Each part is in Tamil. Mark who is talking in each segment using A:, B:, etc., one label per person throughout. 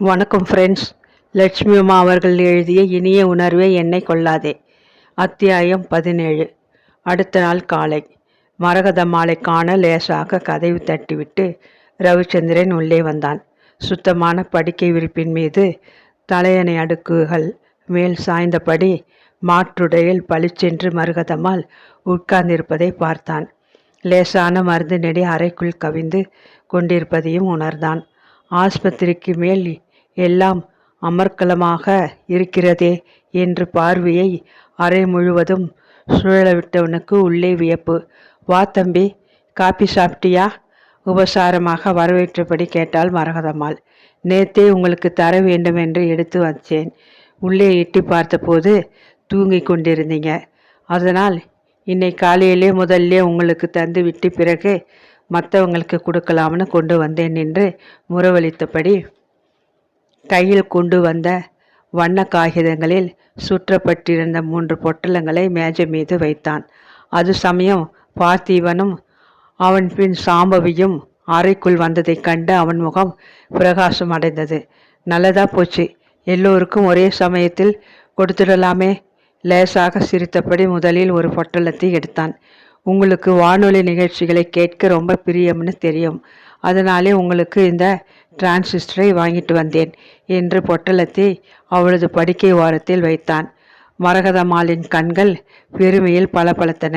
A: வணக்கம் ஃப்ரெண்ட்ஸ் லட்சுமி அம்மா அவர்கள் எழுதிய இனிய உணர்வே என்னை கொள்ளாதே. அத்தியாயம் பதினேழு. அடுத்த நாள் காலை. மரகத மாலை காண லேசாக கதவு தட்டிவிட்டு ரவிச்சந்திரன் உள்ளே வந்தான். சுத்தமான படுக்கை விரிப்பின் மீது தலையணை அடுக்குகள் மேல் சாய்ந்தபடி மாற்றுடையில் பளிச்சென்று மருகதமால் உட்கார்ந்திருப்பதை பார்த்தான். லேசான மருந்து நெடி அறைக்குள் கவிந்து கொண்டிருப்பதையும் உணர்ந்தான். ஆஸ்பத்திரிக்கு மேல் எல்லாம் அமர்க்கலமாக இருக்கிறதே என்று பார்வையை அறை முழுவதும் சுழலவிட்டவனுக்கு உள்ளே வியப்பு. வா தம்பி காப்பி சாப்பிட்டியா? உபசாரமாக வரவேற்றபடி கேட்டால் மரகதம்மாள். நேத்தே உங்களுக்கு தர வேண்டும் என்று எடுத்து வச்சேன். உள்ளே எட்டி பார்த்தபோது தூங்கி கொண்டிருந்தீங்க. அதனால் இன்னை காலையிலே முதல்ல உங்களுக்கு தந்து விட்டு பிறகு மற்றவங்களுக்கு கொடுக்கலாம்னு கொண்டு வந்தேன் என்று முறவளித்தபடி கையில் கொண்டு வந்த வண்ண காகிதங்களில் சுற்றப்பட்டிருந்த மூன்று பொட்டலங்களை மேஜை மீது வைத்தான். அது சமயம் பார்த்திவனும் அவன் பின் சாம்பவியும் அறைக்குள் வந்ததைக் கண்டு அவன் முகம் பிரகாசம் அடைந்தது. நல்லதா போச்சு. எல்லோருக்கும் ஒரே சமயத்தில் கொடுத்துடலாமே. லேசாக சிரித்தபடி முதலில் ஒரு பொட்டலத்தை எடுத்தான். உங்களுக்கு வானொலி நிகழ்ச்சிகளை கேட்க ரொம்ப பிரியம்னு தெரியும். அதனாலே உங்களுக்கு இந்த டிரான்சிஸ்டரை வாங்கிட்டு வந்தேன் என்று பொட்டலத்தை அவளது படுக்கை ஓரத்தில் வைத்தான். மரகதம்மாளின் கண்கள் பெருமையில் பளபளத்தன.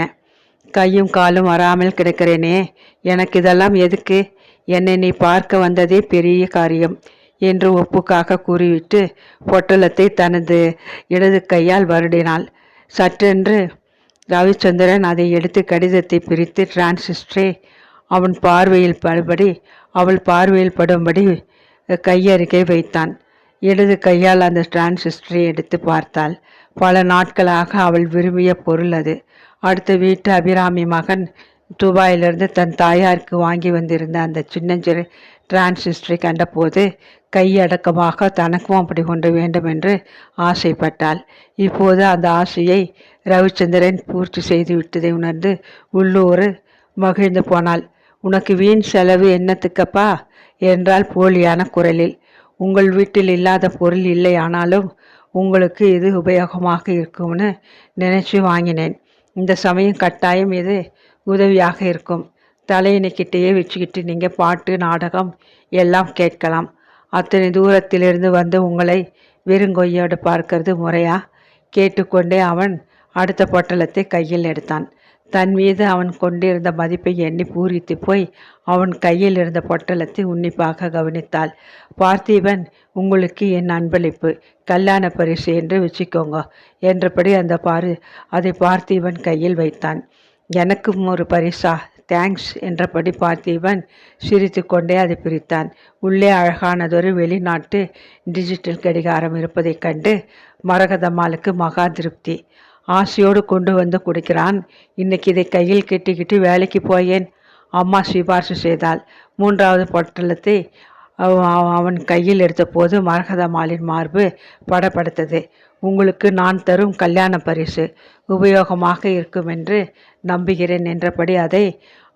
A: கையும் காலும் வராமல் கிடக்கிறேனே எனக்கு இதெல்லாம் எதுக்கு? என்னை நீ பார்க்க வந்ததே பெரிய காரியம் என்று ஒப்புக்காக கூறிவிட்டு பொட்டலத்தை தனது இடது கையால் வருடினாள். சற்றென்று ரவிச்சந்திரன் அதை எடுத்து கடிதத்தை பிரித்து டிரான்சிஸ்டரை அவன் பார்வையில் படுபடி அவள் பார்வையில் படும்படி கையருகே வைத்தான். இடது கையால் அந்த டிரான்சிஸ்டரை எடுத்து பார்த்தாள். பல நாட்களாக அவள் விரும்பிய பொருள் அது. அடுத்த வீட்டு அபிராமி மகன் துபாயிலிருந்து தன் தாயாருக்கு வாங்கி வந்திருந்த அந்த சின்னஞ்சிறு டிரான்சிஸ்டரை கண்டபோது கையடக்கமாக தனக்கும் அப்படி கொண்டு வேண்டும் என்று ஆசைப்பட்டாள். இப்போது அந்த ஆசையை ரவிச்சந்திரன் பூர்த்தி செய்து விட்டதை உணர்ந்து உள்ளூர் மகிழ்ந்து போனாள். உனக்கு வீண் செலவு என்னத்துக்கப்பா? என்றால் போலியான குரலில். உங்கள் வீட்டில் இல்லாத பொருள் இல்லை ஆனாலும் உங்களுக்கு இது உபயோகமாக இருக்கும்னு நினச்சி வாங்கினேன். இந்த சமயம் கட்டாயம் இது உதவியாக இருக்கும். தலையினைக்கிட்டேயே வச்சுக்கிட்டு நீங்கள் பாட்டு நாடகம் எல்லாம் கேட்கலாம். அத்தனை தூரத்திலிருந்து வந்து உங்களை வெறுங்கொய்யோடு பார்க்கறது முறையா? கேட்டுக்கொண்டே அவன் அடுத்த பொட்டலத்தை கையில் எடுத்தான். தன் மீது அவன் கொண்டிருந்த மதிப்பை எண்ணி பூரித்து போய் அவன் கையில் இருந்த பொட்டலத்தை உன்னிப்பாக கவனித்தாள். பார்த்திபன் உங்களுக்கு என் அன்பளிப்பு. கல்யாண பரிசு என்று வச்சுக்கோங்க என்றபடி அந்த பாரு அதை பார்த்திபன் கையில் வைத்தான். எனக்கும் ஒரு பரிசா? தேங்க்ஸ் என்றபடி பார்த்திபன் சிரித்து கொண்டே அதை பிரித்தான். உள்ளே அழகானதொரு வெளிநாட்டு டிஜிட்டல் கடிகாரம் இருப்பதைக் கண்டு மரகதம்மாளுக்கு மகா திருப்தி. ஆசையோடு கொண்டு வந்து கொடுக்கிறான். இன்னைக்கு இதை கையில் கெட்டிக்கிட்டு வேலைக்கு போயேன். அம்மா சிபார்சு செய்தாள். மூன்றாவது பொட்டலத்தை அவன் கையில் எடுத்தபோது மரகதமாலின் மார்பு படப்படுத்தது உங்களுக்கு நான் தரும் கல்யாண பரிசு உபயோகமாக இருக்கும் என்று நம்புகிறேன் என்றபடி அதை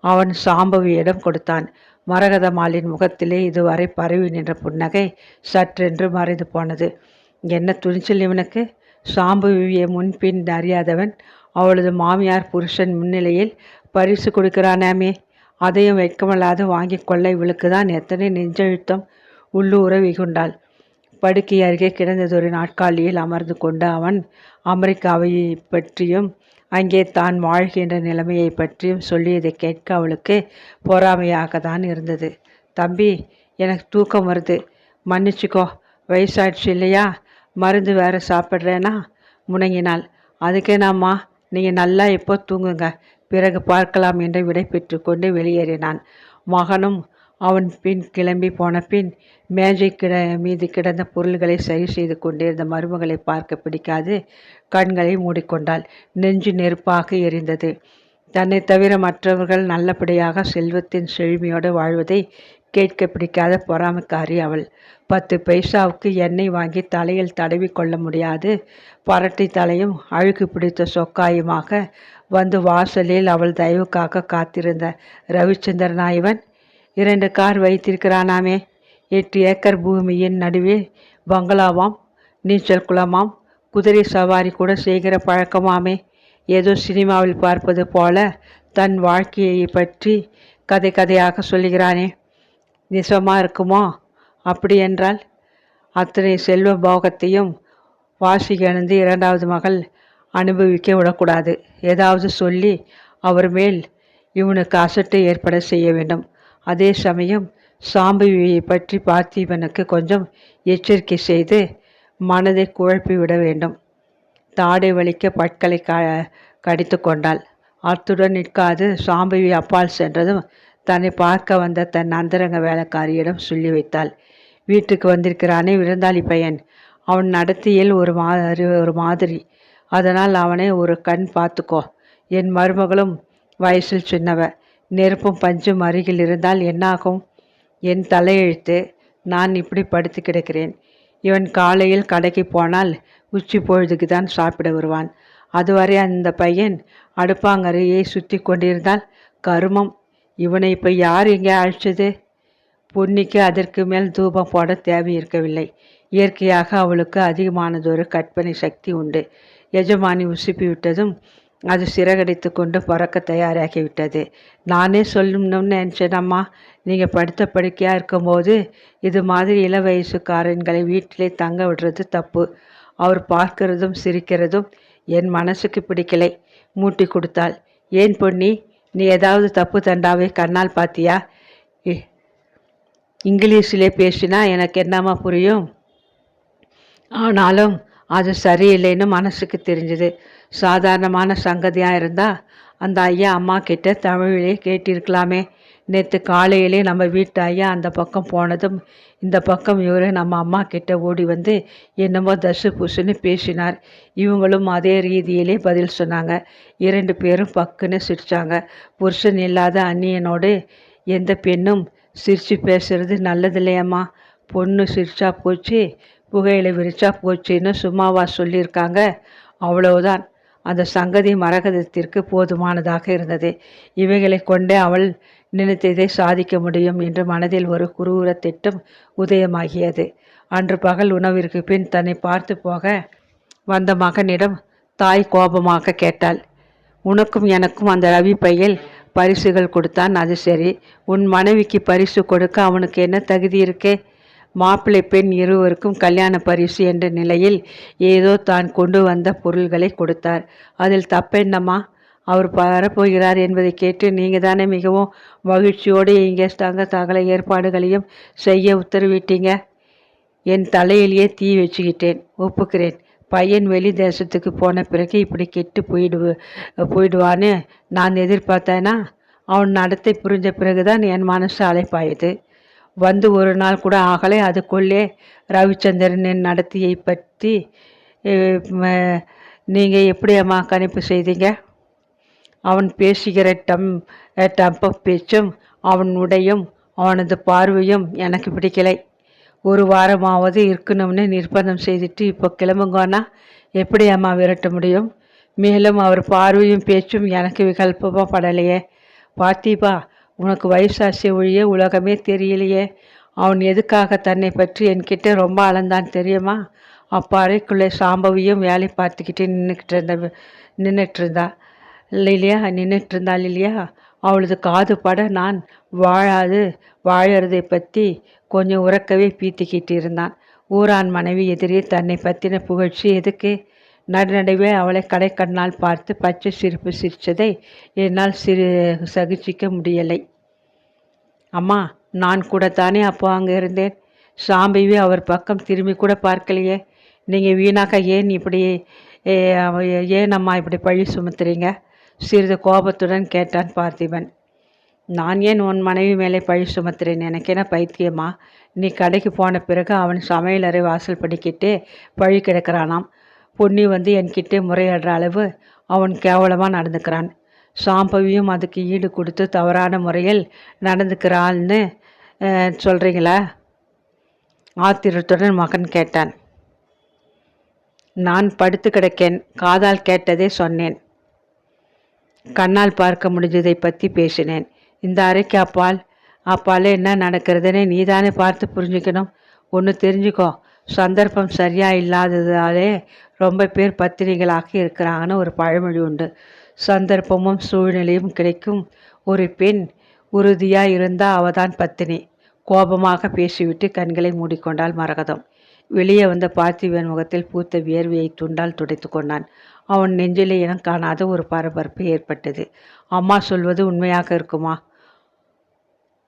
A: அவன் சாம்பவியிடம் கொடுத்தான். மரகதமாலின் முகத்திலே இதுவரை பரவி நின்ற புன்னகை சற்றென்று மறைந்து போனது. என்ன துணிச்சல் இவனுக்கு? சாம்புவியை முன்பின் அறியாதவன் அவளது மாமியார் புருஷன் முன்னிலையில் பரிசு கொடுக்கிறானாமே அதையும் வைக்கமல்லாது வாங்கி கொள்ள இவளுக்கு தான் எத்தனை நெஞ்சழுத்தம் உள்ளூர வெகுண்டாள் படுக்கை அருகே கிடந்ததொரு நாட்காலியில் அமர்ந்து கொண்ட அவன் அமெரிக்காவை பற்றியும் அங்கே தான் வாழ்கின்ற நிலைமையை பற்றியும் சொல்லியதை கேட்க அவளுக்கு பொறாமையாக தான் இருந்தது. தம்பி எனக்கு தூக்கம் வருது. மன்னிச்சுக்கோ. வயசாயிடுச்சு இல்லையா? மருந்து வேறு சாப்பிட்றேன்னா முணங்கினாள் அதுக்கேனாம்மா நீங்கள் நல்லா எப்போ தூங்குங்க பிறகு பார்க்கலாம் என்று விடை பெற்று கொண்டு வெளியேறினான். மகனும் அவன் பின் கிளம்பி போன பின் மேஜை கிட மீது கிடந்த பொருள்களை சரி செய்து கொண்டிருந்த மருமகளை பார்க்க பிடிக்காது கண்களை மூடிக்கொண்டாள். நெஞ்சு நெருப்பாக எரிந்தது. தன்னை தவிர மற்றவர்கள் நல்லபடியாக செல்வத்தின் செழுமையோடு வாழ்வதை கேட்க பிடிக்காத பொறாமைக்காரி அவள். பத்து பைசாவுக்கு எண்ணெய் வாங்கி தலையில் தடவி கொள்ள முடியாது. பரட்டி தலையும் அழுக்கு பிடித்த சொக்காயுமாக வந்து வாசலில் அவள் தயவுக்காக காத்திருந்த ரவிச்சந்திரன் ஆய்வன் இரண்டு கார் வைத்திருக்கிறானாமே. எட்டு ஏக்கர் பூமியின் நடுவே பங்களாவாம் நீச்சல் குளமாம் குதிரை சவாரி கூட செய்கிற பழக்கமாமே. ஏதோ சினிமாவில் பார்ப்பது போல தன் வாழ்க்கையை பற்றி கதை கதையாக சொல்லுகிறானே. நிஜமாக இருக்குமோ? அப்படியென்றால் அத்தனை செல்வ போகத்தையும் வாசிகணந்து இரண்டாவது மகள் அனுபவிக்க விடக்கூடாது. ஏதாவது சொல்லி அவர் மேல் இவனுக்கு அசட்டை ஏற்பட செய்ய வேண்டும். அதே சமயம் சாம்பவியை பற்றி பார்த்திபனுக்கு கொஞ்சம் எச்சரிக்கை செய்து மனதை குழப்பி விட வேண்டும். தாடை வலிக்க பற்களை க கடித்து கொண்டாள். அத்துடன் நிற்காது சாம்பவி அப்பால் சென்றதும் தன்னை பார்க்க வந்த தன் அந்தரங்க வேலைக்காரியிடம் சொல்லி வைத்தாள். வீட்டுக்கு வந்திருக்கிறானே விருந்தாளி பையன். அவன் நடத்தியில் ஒரு மாதிரி ஒரு மாதிரி. அதனால் அவனை ஒரு கண் பார்த்துக்கோ. என் மருமகளும் வயசில் சின்னவ. நெருப்பும் பஞ்சும் அருகில் இருந்தால் என்னாகும்? என் தலையெழுத்து நான் இப்படி படுத்து கிடக்கிறேன். இவன் காலையில் கடைக்கு போனால் உச்சி பொழுதுக்கு தான் சாப்பிட வருவான். அதுவரை அந்த பையன் அடுப்பாங்கரையை சுற்றி கொண்டிருந்தால் கருமம். இவனை இப்போ யார் இங்கே அழைச்சது? பொன்னிக்கு அதற்கு மேல் தூபம் போட தேவை இருக்கவில்லை. இயற்கையாக அவளுக்கு அதிகமானதொரு கற்பனை சக்தி உண்டு. எஜமானி உசுப்பி விட்டதும் அது சிறகடித்து கொண்டு பறக்க தயாராகிவிட்டது. நானே சொல்லணும்னு நினச்சேனம்மா நீங்கள் படுத்த படுக்கையாக இருக்கும்போது இது மாதிரி இள வயசுக்காரன்களை வீட்டிலே தங்க விடுறது தப்பு. அவர் பார்க்கிறதும் சிரிக்கிறதும் என் மனசுக்கு பிடிக்கலை மூட்டி கொடுத்தாள். ஏன் பொன்னி? நீ ஏதாவது தப்பு தண்டாவே கண்ணால் பார்த்தியா இங்கிலீஷிலே பேசினா எனக்கு என்னம்மா புரியும்? ஆனாலும் அது சரியில்லைன்னு மனசுக்கு தெரிஞ்சுது. சாதாரணமான சங்கதியாக இருந்தால் அந்த ஐயா அம்மா கிட்ட தமிழிலே கேட்டிருக்கலாமே. நேற்று காலையிலே நம்ம வீட்டு ஐயா அந்த பக்கம் போனதும் இந்த பக்கம் இவர் நம்ம அம்மா கிட்ட ஓடி வந்து என்னமோ தசு புசுன்னு பேசினார். இவங்களும் அதே ரீதியிலே பதில் சொன்னாங்க. இரண்டு பேரும் பக்குன்னு சிரித்தாங்க புருஷன் இல்லாத அந்நியனோடு எந்த பெண்ணும் சிரித்து பேசுறது நல்லதில்லையம்மா. பொண்ணு சிரிச்சா போச்சு புகையில விரிச்சா போச்சுன்னு சும்மாவா சொல்லியிருக்காங்க. அவ்வளவுதான். அந்த சங்கதி மரகதத்திற்கு போதுமானதாக இருந்தது. இவைகளை கொண்டே அவள் நினைத்ததை சாதிக்க முடியும் என்று மனதில் ஒரு குரூர திட்டம் உதயமாகியது. அன்று பகல் உணவிற்கு பின் தன்னை பார்த்து போக வந்த மகனிடம் தாய் கோபமாக கேட்டாள். உனக்கும் எனக்கும் அந்த ரவி பையில் பரிசுகள் கொடுத்தான். அது சரி. உன் மனைவிக்கு பரிசு கொடுக்க அவனுக்கு என்ன தகுதி இருக்கே? மாப்பிள்ளை பெண் இருவருக்கும் கல்யாண பரிசு என்ற நிலையில் ஏதோ தான் கொண்டு வந்த பொருள்களை கொடுத்தார். அதில் தப்பென்னம்மா? அவர் வரப்போகிறார் என்பதை கேட்டு நீங்கள் தானே மிகவும் மகிழ்ச்சியோடு இங்கே தங்க தகல ஏற்பாடுகளையும் செய்ய உத்தரவிட்டீங்க. என் தலையிலேயே தீ வச்சுக்கிட்டேன். ஒப்புக்கிறேன். பையன் வெளி தேசத்துக்கு போன பிறகு இப்படி கெட்டு போயிடுவு போயிடுவான்னு நான் எதிர்பார்த்தேன்னா அவன் நடத்தை புரிஞ்ச பிறகுதான் என் மனசு அழைப்பாயுது வந்து ஒரு நாள் கூட ஆகலை. அதுக்குள்ளே ரவிச்சந்திரனின் நடத்தியை பற்றி நீங்கள் எப்படி அம்மா கணிப்பு செய்தீங்க? அவன் பேசுகிற டம் டம்ப பேச்சும் அவன் உடையும் அவனது பார்வையும் எனக்கு பிடிக்கலை. ஒரு வாரமாவது இருக்கணும்னு நிர்பந்தம் செய்துட்டு இப்போ கிளம்புங்கோன்னா எப்படி அம்மா விரட்ட முடியும்? மேலும் அவர் பார்வையும் பேச்சும் எனக்கு விகல்பமாக படலையே. பார்த்திபா உனக்கு வயசாசி ஒழிய உலகமே தெரியலையே. அவன் எதுக்காக தன்னை பற்றி என்கிட்ட ரொம்ப அளந்தான் தெரியுமா? அப்போ அறைக்குள்ளே சாம்பவியும் வேலை பார்த்துக்கிட்டே நின்றுக்கிட்டு இருந்த நின்றுட்டு இருந்தா இல்லையா நின்றுட்டு இருந்தாள் இல்லையா? அவளது காது பட நான் வாழாது வாழறதை பற்றி கொஞ்சம் உறக்கவே பீத்திக்கிட்டு இருந்தான் ஊரான் மனைவி எதிரே தன்னை பற்றின புகழ்ச்சி எதுக்கு? நடுநடுவே அவளை கடைக்கண்ணால் பார்த்து பச்சை சிரிப்பு சிரித்ததை என்னால் சிறு சகிச்சிக்க முடியலை. அம்மா நான் கூட தானே அப்போ அங்கே இருந்தேன்? சாம்பிவே அவர் பக்கம் திரும்பி கூட பார்க்கலையே. நீங்கள் வீணாக ஏன் இப்படி ஏன் அம்மா இப்படி பழி சுமத்துறீங்க? சிறிது கோபத்துடன் கேட்டான் பார்த்திபன். நான் ஏன் உன் மனைவி மேலே பழி சுமத்துறேன் எனக்கு என்ன பைத்தியமா? நீ கடைக்கு போன பிறகு அவன் சமையலறை வாசல் படிக்கிட்டே பழி கிடக்கிறானாம். பொன்னி வந்து என்கிட்டே முறையிடுற அளவு அவன் கேவலமாக நடந்துக்கிறான். சாம்பவியும் அதுக்கு ஈடு கொடுத்து தவறான முறையில் நடந்துக்கிறான்னு சொல்கிறீங்களா ஆத்திரத்துடன் மகன் கேட்டான். நான் படுத்து கிடக்கேன் காதால் கேட்டதே சொன்னேன். கண்ணால் பார்க்க முடிஞ்சதை பற்றி பேசினேன். இந்த அறைக்கு அப்பால் அப்பாலே என்ன நடக்கிறதுன்னு நீதானே பார்த்து புரிஞ்சுக்கணும். ஒன்று தெரிஞ்சுக்கோ. சந்தர்ப்பம் சரியா இல்லாததாலே ரொம்ப பேர் பத்திரிகளாக இருக்கிறாங்கன்னு ஒரு பழமொழி உண்டு. சந்தர்ப்பமும் சூழ்நிலையும் கிடைக்கும். ஒரு பெண் உறுதியாக இருந்தால் அவதான் பத்தினி. கோபமாக பேசிவிட்டு கண்களை மூடிக்கொண்டாள் மரகதம். வெளியே வந்த பார்த்திபன் முகத்தில் பூத்த வியர்வையை துண்டால் துடைத்து கொண்டான். அவன் நெஞ்சிலே இனம் காணாத ஒரு பரபரப்பு ஏற்பட்டது. அம்மா சொல்வது உண்மையாக இருக்குமா?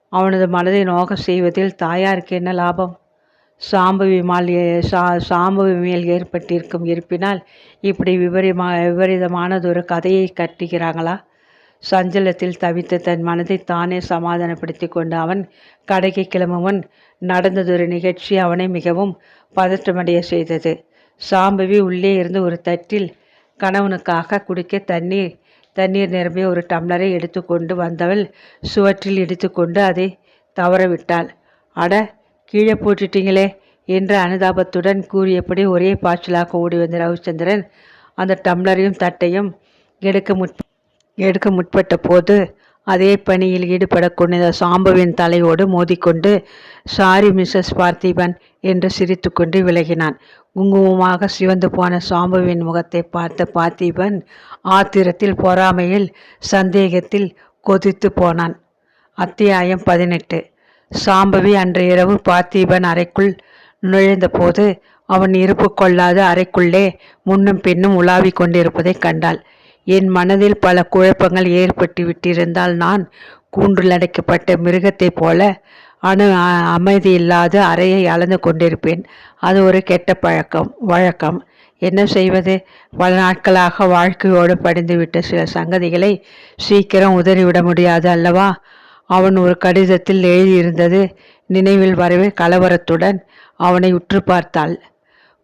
A: அவனது மனதை நோக செய்வதில் தாயாருக்கு என்ன லாபம்? சாம்பவி மால் சா சாம்பவி மேல் ஏற்பட்டிருக்கும் இருப்பினால் இப்படி விபரீமா விபரீதமானதொரு கதையை கட்டுகிறாங்களா? சஞ்சலத்தில் தவித்த தன் மனதை தானே சமாதானப்படுத்தி கொண்டு அவன் கடைக்கு கிளம்புவன் நடந்ததொரு நிகழ்ச்சி அவனை மிகவும் பதற்றமடைய செய்தது. சாம்பவி உள்ளே இருந்து ஒரு தட்டில் கணவனுக்காக குடிக்க தண்ணீர் தண்ணீர் நிரம்பிய ஒரு டம்ளரை எடுத்துக்கொண்டு வந்தவள் சுவற்றில் இடித்துக்கொண்டு அதை தவறவிட்டாள். அட கீழே போட்டுட்டீங்களே என்ற அனுதாபத்துடன் கூறியபடி ஒரே பாய்ச்சலாக ஓடி வந்த ரவிச்சந்திரன் அந்த டம்ளரையும் தட்டையும் எடுக்க முற் எடுக்க முற்பட்ட போது அதே பணியில் ஈடுபடக்கூடிய சாம்புவின் தலையோடு மோதிக்கொண்டு சாரி மிஸ்ஸஸ் பார்த்திபன் என்று சிரித்துக்கொண்டு விலகினான். குங்குமமாக சிவந்து போன சாம்புவின் முகத்தை பார்த்த பார்த்திபன் ஆத்திரத்தில் பொறாமையில் சந்தேகத்தில் கொதித்து போனான். அத்தியாயம் பதினெட்டு. சாம்பவி அன்று இரவு பார்த்திபன் அறைக்குள் நுழைந்தபோது அவன் இருப்பு கொள்ளாத அறைக்குள்ளே முன்னும் பின்னும் உலாவிக் கொண்டிருப்பதைக் கண்டாள். என் மனதில் பல குழப்பங்கள் ஏற்பட்டு விட்டிருந்தால் நான் கூன்றில் அடைக்கப்பட்ட மிருகத்தைப் போல அணு அ- அமைதியில்லாத அறையை அளந்து கொண்டிருப்பேன். அது ஒரு கெட்ட பழக்கம் வழக்கம். என்ன செய்வது? பல நாட்களாக வாழ்க்கையோடு படிந்துவிட்ட சில சங்கதிகளை சீக்கிரம் உதறிவிட முடியாது அல்லவா? அவன் ஒரு கடிதத்தில் எழுதியிருந்தது நினைவில் வரவே கலவரத்துடன் அவனை உற்று பார்த்தாள்.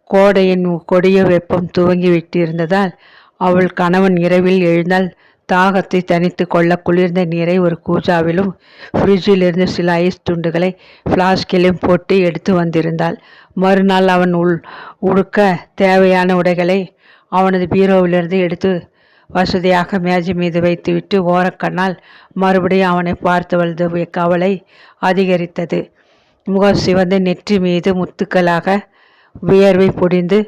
A: கோடையின் கொடிய வெப்பம் துவங்கி விட்டிருந்ததால் அவள் கணவன் இரவில் எழுந்தால் தாகத்தை தனித்து கொள்ள குளிர்ந்த நீரை ஒரு கூஜாவிலும் ஃப்ரிட்ஜிலிருந்து சில ஐஸ் துண்டுகளை ஃப்ளாஸ்கிலும் போட்டு எடுத்து வந்திருந்தாள். மறுநாள் அவன் உள் உடுக்க தேவையான உடைகளை அவனது பீரோவிலிருந்து எடுத்து வசதியாக மேஜை மீது வைத்துவிட்டு ஓரக்கண்ணால் மறுபடியும் அவனை பார்த்து பார்த்தவளது கவலை அதிகரித்தது. முகம் சிவந்த நெற்றி மீது முத்துக்களாக வியர்வை பொடிந்து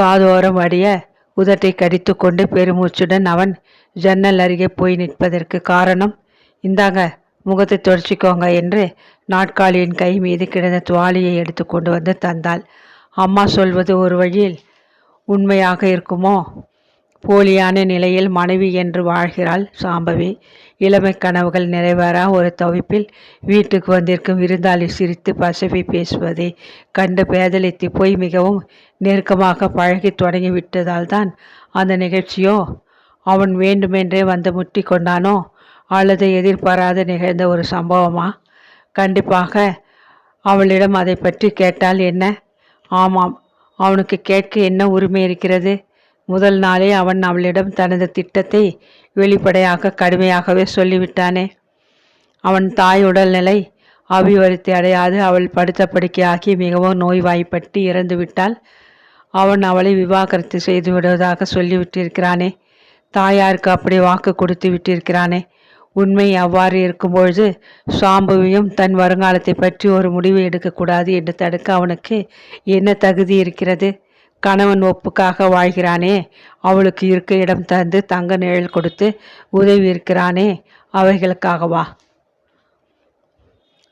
A: காதோரம் வடிய உதட்டை கடித்துக்கொண்டு பெருமூச்சுடன் அவன் ஜன்னல் அருகே போய் நிற்பதற்கு காரணம் இந்தாங்க முகத்தை தொடச்சிக்கோங்க என்று நாட்காலியின் கை மீது கிடந்த துவாலியை எடுத்து கொண்டு வந்து தந்தாள். அம்மா சொல்வது ஒரு வழியில் உண்மையாக இருக்குமோ? போலியான நிலையில் மனைவி என்று வாழ்கிறாள் சாம்பவி. இளமை கனவுகள் நிறைவேறா ஒரு தவிப்பில் வீட்டுக்கு வந்திருக்கும் விருந்தாளி சிரித்து பசவி பேசுவதை கண்டு பேதலித்து போய் மிகவும் நெருக்கமாக பழகி தொடங்கிவிட்டதால் தான் அந்த நிகழ்ச்சியோ அவன் வேண்டுமென்றே வந்து முட்டி கொண்டானோ அல்லது எதிர்பாராத நிகழ்ந்த ஒரு சம்பவமா? கண்டிப்பாக அவளிடம் அதை பற்றி கேட்டால் என்ன? ஆமாம் அவனுக்கு கேட்க என்ன உரிமை இருக்கிறது? முதல் நாளே அவன் அவளிடம் தனது திட்டத்தை வெளிப்படையாக கடுமையாகவே சொல்லிவிட்டானே. அவன் தாய் உடல்நிலை அபிவிருத்தி அடையாது. அவள் படுத்த படுக்கையாகி மிகவும் நோய்வாய்ப்பட்டு இறந்துவிட்டால் அவன் அவளை விவாகரத்து செய்து விடுவதாக சொல்லிவிட்டிருக்கிறானே. தாயாருக்கு அப்படி வாக்கு கொடுத்து விட்டிருக்கிறானே. உண்மை அவ்வாறு இருக்கும்பொழுது சாம்புவையும் தன் வருங்காலத்தை பற்றி ஒரு முடிவு எடுக்கக்கூடாது என்று தடுக்க அவனுக்கு என்ன தகுதி இருக்கிறது? கணவன் ஒப்புக்காக வாழ்கிறானே. அவளுக்கு இருக்க இடம் தந்து தங்க நிழல் கொடுத்து உதவி இருக்கிறானே. அவைகளுக்காகவா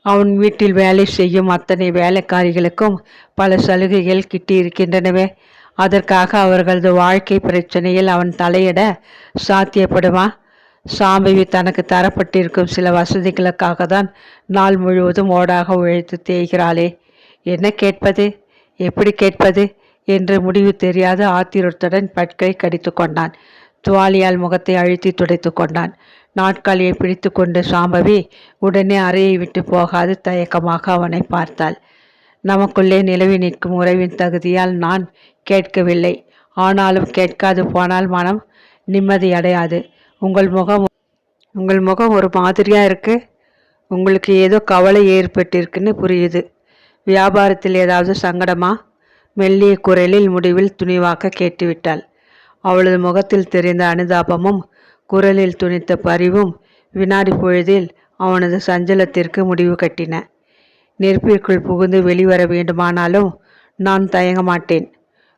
A: அவன் வீட்டில் வேலை செய்யும் அத்தனை வேலைக்காரிகளுக்கும் பல சலுகைகள் கிட்டியிருக்கின்றனவே. அதற்காக அவர்களது வாழ்க்கை பிரச்சனையில் அவன் தலையிட சாத்தியப்படுமா? சாம்பவி தனக்கு தரப்பட்டிருக்கும் சில வசதிகளுக்காக தான் நாள் முழுவதும் ஓடாக உழைத்து தேய்கிறாளே. என்ன கேட்பது? எப்படி கேட்பது? என்று முடிவு தெரியாத ஆத்திரத்துடன் பற்களை கடித்து கொண்டான். துவாலியால் முகத்தை அழுத்தி துடைத்து கொண்டான். நாட்காலியை பிடித்து கொண்டு சாம்பவி உடனே அறையை விட்டு போகாது தயக்கமாக அவனை பார்த்தாள். நமக்குள்ளே நிலவி நிற்கும் உறவின் தகுதியால் நான் கேட்கவில்லை. ஆனாலும் கேட்காது போனால் மனம் நிம்மதி அடையாது. உங்கள் முகம் உங்கள் முகம் ஒரு மாதிரியாக இருக்கு? உங்களுக்கு ஏதோ கவலை ஏற்பட்டிருக்குன்னு புரியுது. வியாபாரத்தில் ஏதாவது சங்கடமா? மெல்லிய குரலில் முடிவில் துணிவாக கேட்டுவிட்டாள். அவளது முகத்தில் தெரிந்த அனுதாபமும் குரலில் துணித்த பரிவும் வினாடி பொழுதில் அவனது சஞ்சலத்திற்கு முடிவு கட்டின. நெருப்பிற்குள் புகுந்து வெளிவர வேண்டுமானாலும் நான் தயங்க மாட்டேன்.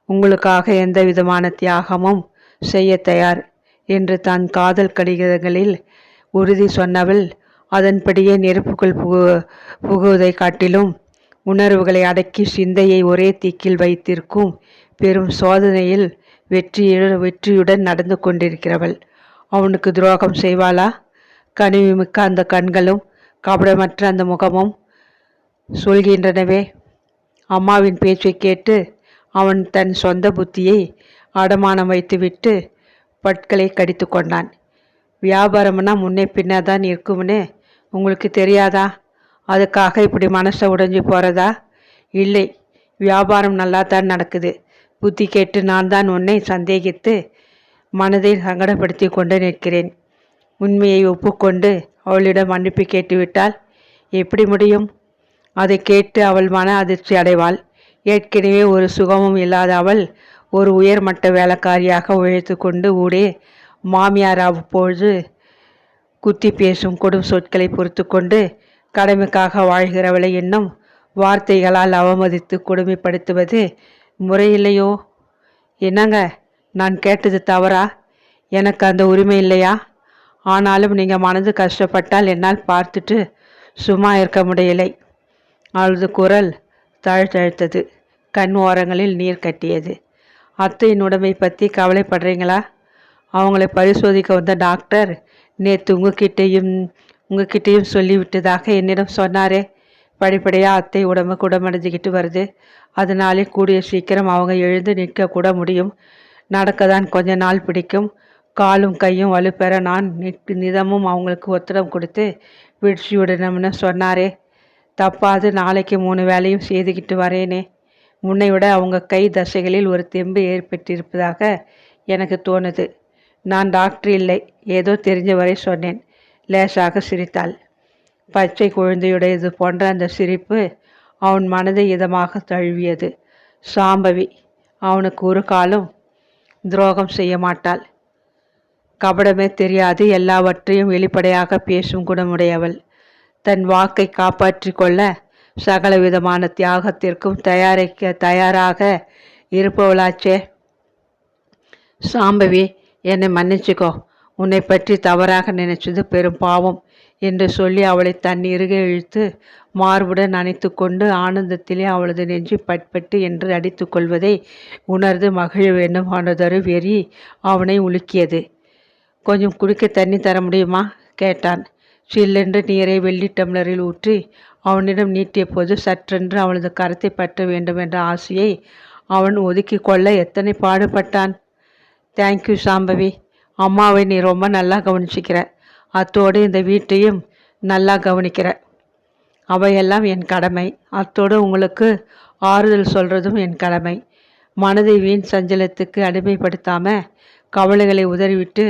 A: உங்களுக்காக எந்த விதமான தியாகமும் செய்ய தயார் என்று தான் காதல் கடிதங்களில் உறுதி சொன்னவள் அதன்படியே நெருப்புக்குள் புகு புகுவதை காட்டிலும் உணர்வுகளை அடக்கி சிந்தையை ஒரே தீக்கில் வைத்திருக்கும் பெரும் சோதனையில் வெற்றியுடன் வெற்றியுடன் நடந்து கொண்டிருக்கிறவள். அவனுக்கு துரோகம் செய்வாளா? கனிவு மிக்க அந்த கண்களும் கபடமற்ற அந்த முகமும் சொல்கின்றனவே. அம்மாவின் பேச்சை கேட்டு அவன் தன் சொந்த புத்தியை அடமானம் வைத்துவிட்டு பட்களை கடித்து கொண்டான். வியாபாரம்னா முன்னே பின்னே தான் இருக்கும்னு உங்களுக்கு தெரியாதா? அதுக்காக இப்படி மனசை உடைஞ்சு போகிறதா இல்லை வியாபாரம் நல்லா தான் நடக்குது. புத்தி கேட்டு நான் தான் உன்னை சந்தேகித்து மனதை சங்கடப்படுத்தி கொண்டு நிற்கிறேன். உண்மையை ஒப்புக்கொண்டு அவளிடம் மன்னிப்பு கேட்டுவிட்டால் எப்படி முடியும்? அதை கேட்டு அவள் மன அதிர்ச்சி அடைவாள். ஏற்கனவே ஒரு சுகமும் இல்லாத அவள் ஒரு உயர்மட்ட வேலைக்காரியாக உழைத்து கொண்டு ஊடே மாமியார் அவ்வப்பொழுது குத்தி பேசும் கொடும் சொற்களை பொறுத்து கொண்டு கடமைக்காக வாழ்கிறவளை இன்னும் வார்த்தைகளால் அவமதித்து கொடுமைப்படுத்துவது முறையில்லையோ? என்னங்க நான் கேட்டது தவறா? எனக்கு அந்த உரிமை இல்லையா? ஆனாலும் நீங்கள் மனது கஷ்டப்பட்டால் என்னால் பார்த்துட்டு சும்மா இருக்க முடியலை. அவளது குரல் தழுத்தழுத்தது. கண் ஓரங்களில் நீர் கட்டியது. அத்தையின் உடமை பற்றி கவலைப்படுறீங்களா? அவங்களை பரிசோதிக்க வந்த டாக்டர் நேற்று உங்ககிட்டையும் உங்ககிட்டயும் சொல்லிவிட்டதாக என்னிடம் சொன்னாரே. படிப்படியாக அத்தை உடம்பு குடமடைஞ்சிக்கிட்டு வருது. அதனாலே கூடிய சீக்கிரம் அவங்க எழுந்து நிற்க கூட முடியும். நடக்க தான் கொஞ்ச நாள் பிடிக்கும். காலும் கையும் வலுப்பெற நான் நிதமும் அவங்களுக்கு ஒத்தடம் கொடுத்து வீழ்ச்சி விடணும்னு சொன்னாரே. தப்பாது நாளைக்கு மூணு வேலையும் செய்துக்கிட்டு வரேனே. முன்னை விட அவங்க கை தசைகளில் ஒரு தெம்பு ஏற்பட்டிருப்பதாக எனக்கு தோணுது. நான் டாக்டர் இல்லை. ஏதோ தெரிஞ்ச வரை சொன்னேன். லேசாக சிரித்தாள். பச்சை குழந்தையுடையது போன்ற அந்த சிரிப்பு அவன் மனதை இதமாக தழுவியது. சாம்பவி அவனுக்கு ஒரு காலம் துரோகம் செய்ய மாட்டாள். கபடமே தெரியாது எல்லாவற்றையும் வெளிப்படையாக பேசும் குணமுடையவள். தன் வாக்கை காப்பாற்றி கொள்ள சகல விதமான தியாகத்திற்கும் தயாரிக்க தயாராக இருப்பவளாச்சே. சாம்பவி என்னை மன்னிச்சுக்கோ. உன்னை பற்றி தவறாக நினைச்சது பெரும் பாவம் என்று சொல்லி அவளை தன் இறுக இழுத்து மார்புடன் அணைத்து கொண்டு ஆனந்தத்திலே அவளது நெஞ்சு பட்பட்டு என்று அடித்து கொள்வதை உணர்ந்து மகிழ வேண்டும் ஆனதொரு வெறி அவனை உலுக்கியது. கொஞ்சம் குடிக்க தண்ணி தர முடியுமா? கேட்டான். சில்லென்று நீரை வெள்ளி டம்ளரில் ஊற்றி அவனிடம் நீட்டிய போது சற்றென்று அவனது கரத்தை பற்ற வேண்டும் என்ற ஆசையை அவன் ஒதுக்கி கொள்ள எத்தனை பாடுபட்டான்? தேங்க்யூ சாம்பவி. அம்மாவை நீ ரொம்ப நல்லா கவனிச்சிக்கிற. அத்தோடு இந்த வீட்டையும் நல்லா கவனிக்கிற. அவையெல்லாம் என் கடமை. அத்தோடு உங்களுக்கு ஆறுதல் சொல்கிறதும் என் கடமை. மனதை வீண் சஞ்சலத்துக்கு அடிமைப்படுத்தாமல் கவலைகளை உதறிவிட்டு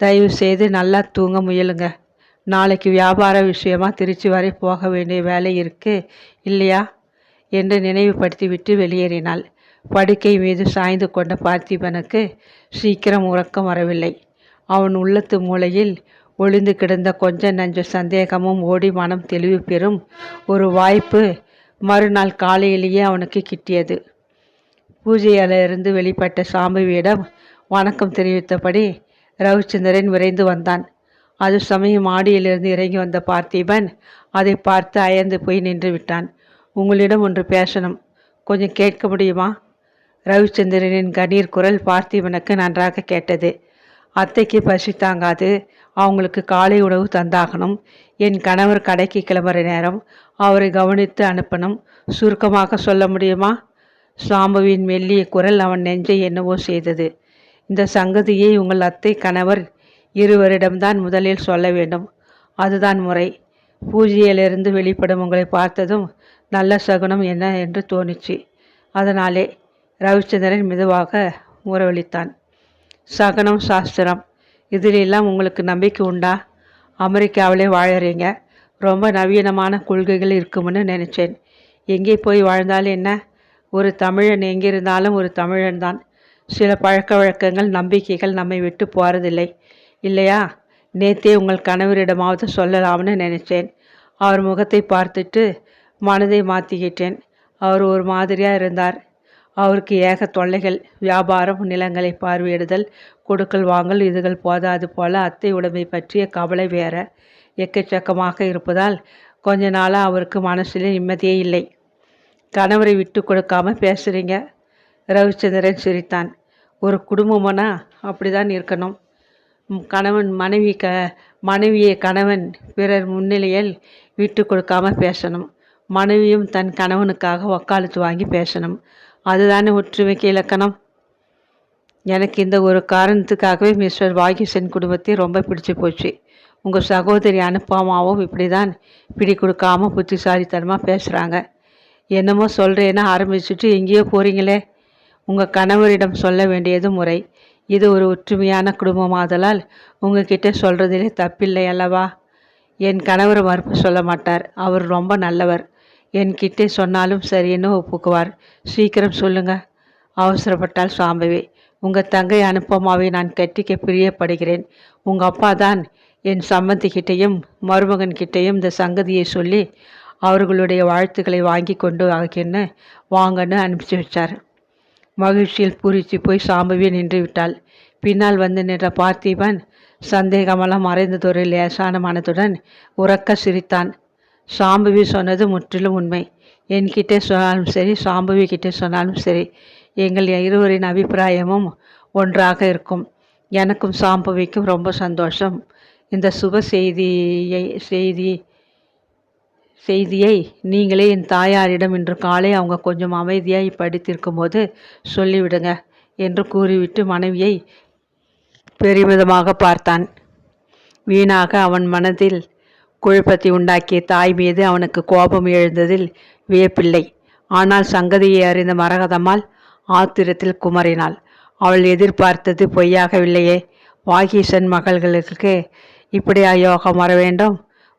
A: தயவு செய்து நல்லா தூங்க முயலுங்க. நாளைக்கு வியாபார விஷயமா திருச்சி வரை போக வேண்டிய வேலை இருக்குது இல்லையா? என்று நினைவுபடுத்திவிட்டு வெளியேறினாள். படுக்கை மீது சாய்ந்து கொண்ட பார்த்திபனுக்கு சீக்கிரம் உறக்கம் வரவில்லை. அவன் உள்ளத்து மூலையில் ஒளிந்து கிடந்த கொஞ்ச நஞ்ச சந்தேகமும் ஓடி மனம் தெளிவு பெறும் ஒரு வாய்ப்பு மறுநாள் காலையிலேயே அவனுக்கு கிட்டியது. பூஜையிலிருந்து வெளிப்பட்ட சாம்புவியிடம் வணக்கம் தெரிவித்தபடி ரவிச்சந்திரன் விரைந்து வந்தான். அது சமயம் மாடியிலிருந்து இறங்கி வந்த பார்த்திபன் அதை பார்த்து அயர்ந்து போய் நின்று விட்டான். உங்களிடம் ஒன்று பேசணும். கொஞ்சம் கேட்க முடியுமா? ரவிச்சந்திரனின் கணீர் குரல் பார்த்திபனுக்கு நன்றாக கேட்டது. அத்தைக்கு பசி தாங்காது. அவங்களுக்கு காலை உணவு தந்தாகணும். என் கணவர் கடைக்கு கிளம்புற நேரம் அவரை கவனித்து அனுப்பணும். சுருக்கமாக சொல்ல முடியுமா? சாம்புவின் மெல்லிய குரல் அவன் நெஞ்சை என்னவோ செய்தது. இந்த சங்கதியை உங்கள் அத்தை கணவர் இருவரிடம்தான் முதலில் சொல்ல வேண்டும். அதுதான் முறை. பூஜையிலிருந்து வெளிப்படும் உங்களை பார்த்ததும் நல்ல சகுனம் என்ன என்று தோணிச்சு. அதனாலே ரவிச்சந்திரன் மெதுவாக முறவழித்தான் சகனம் சாஸ்திரம். இதிலெல்லாம் உங்களுக்கு நம்பிக்கை உண்டா? அமெரிக்காவிலே வாழறீங்க. ரொம்ப நவீனமான கொள்கைகள் இருக்கும்னு நினச்சேன். எங்கே போய் வாழ்ந்தாலும் என்ன? ஒரு தமிழன் எங்கே இருந்தாலும் ஒரு தமிழன் தான் சில பழக்க வழக்கங்கள் நம்பிக்கைகள் நம்மை விட்டு போகிறதில்லை இல்லையா? நேத்தே உங்கள் கணவரிடமாவது சொல்லலாம்னு நினைச்சேன். அவர் முகத்தை பார்த்துட்டு மனதை மாற்றிக்கிட்டேன் அவர் ஒரு மாதிரியாக இருந்தார். அவருக்கு ஏக தொல்லைகள் வியாபாரம் நிலங்களை பார்வையிடுதல் கொடுக்கல் வாங்கல் இதுகள் போதாது போல அத்தை உடைமை பற்றிய கவலை வேற. எக்கச்சக்கமாக இருப்பதால் கொஞ்ச நாளாக அவருக்கு மனசில் நிம்மதியே இல்லை. கணவரை விட்டு கொடுக்காம பேசுகிறீங்க ரவிச்சந்திரன் சிரித்தான். ஒரு குடும்பம்னா அப்படிதான் இருக்கணும். கணவன் மனைவி க மனைவியை கணவன் பிறர் முன்னிலையில் விட்டு கொடுக்காமல் பேசணும். மனைவியும் தன் கணவனுக்காக வக்காலத்து வாங்கி பேசணும். அதுதானே ஒற்றுமைக்கு இலக்கணம்? எனக்கு இந்த ஒரு காரணத்துக்காகவே மிஸ்டர் வாகிசன் குடும்பத்தை ரொம்ப பிடிச்சி போச்சு. உங்கள் சகோதரி அனுப்பாமாவும் இப்படி தான் பிடி கொடுக்காம புத்திசாலித்தனமாக பேசுகிறாங்க என்னமோ சொல்கிறேன்னு ஆரம்பிச்சுட்டு எங்கேயோ போகிறீங்களே உங்கள் கணவரிடம் சொல்ல வேண்டியது முறை. இது ஒரு ஒற்றுமையான குடும்பமாதலால் உங்ககிட்ட சொல்கிறதிலே தப்பில்லை அல்லவா? என் கணவர் மறுப்பு சொல்ல மாட்டார். அவர் ரொம்ப நல்லவர். என்கிட்ட சொன்னாலும் சரின்னு ஒப்புக்குவார்? சீக்கிரம் சொல்லுங்க. அவசரப்பட்டால் சாம்பவி உங்கள் தங்கை அனுப்பமாவை நான் கட்டிக்க பிரியப்படுகிறேன். உங்கள் அப்பா தான் என் சம்மந்திக்கிட்டேயும் மருமகன்கிட்டேயும் இந்த சங்கதியை சொல்லி அவர்களுடைய வாழ்த்துக்களை வாங்கி கொண்டு ஆகின்னு வாங்கன்னு அனுப்பிச்சி வச்சார். மகிழ்ச்சியில் பூரித்து போய் சாம்பவி நின்று விட்டாள். பின்னால் வந்து நின்ற பார்த்திபன் சந்தேகமெல்லாம் மறைந்ததொரு லேசான மனத்துடன் உறக்க சிரித்தான். சாம்பவி சொன்னது முற்றிலும் உண்மை. என்கிட்ட சொன்னாலும் சரி சாம்பவி கிட்டே சொன்னாலும் சரி எங்கள் இருவரின் அபிப்பிராயமும் ஒன்றாக இருக்கும். எனக்கும் சாம்பவிக்கும் ரொம்ப சந்தோஷம். இந்த சுப செய்தியை செய்தி செய்தியை நீங்களே என் தாயாரிடம் இன்று காலை அவங்க கொஞ்சம் அமைதியாய் படித்திருக்கும் போது சொல்லிவிடுங்க என்று கூறிவிட்டு மனைவியை பெருமிதமாக பார்த்தான். வீணாக அவன் மனதில் குழப்பத்தை உண்டாக்கிய தாய் மீது அவனுக்கு கோபம் எழுந்ததில் வியப்பில்லை. ஆனால் சங்கதியை அறிந்த மரகதம்மாள் ஆத்திரத்தில் குமறினாள். அவள் எதிர்பார்த்தது பொய்யாகவில்லையே. வாகீசன் மகள்களுக்கு இப்படியா யோகம் வர வேண்டும்?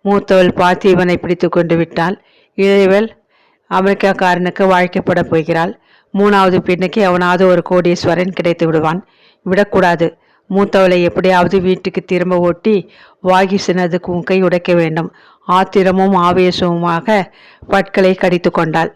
A: மூத்தவள் பார்த்திபனை பிடித்து கொண்டு விட்டாள். இளையவள் அமெரிக்காக்காரனுக்கு வாழ்க்கைப்பட போகிறாள். மூணாவது பெண்ணுக்கு அவனாவது ஒரு கோடீஸ்வரன் கிடைத்து விடுவான். விடக்கூடாது. மூத்தவளை எப்படியாவது வீட்டுக்கு திரும்ப ஓட்டி வாகிசனது குங்கை உடைக்க வேண்டும். ஆத்திரமும் ஆவேசமுமாக பற்களை கடித்து கொண்டாள்.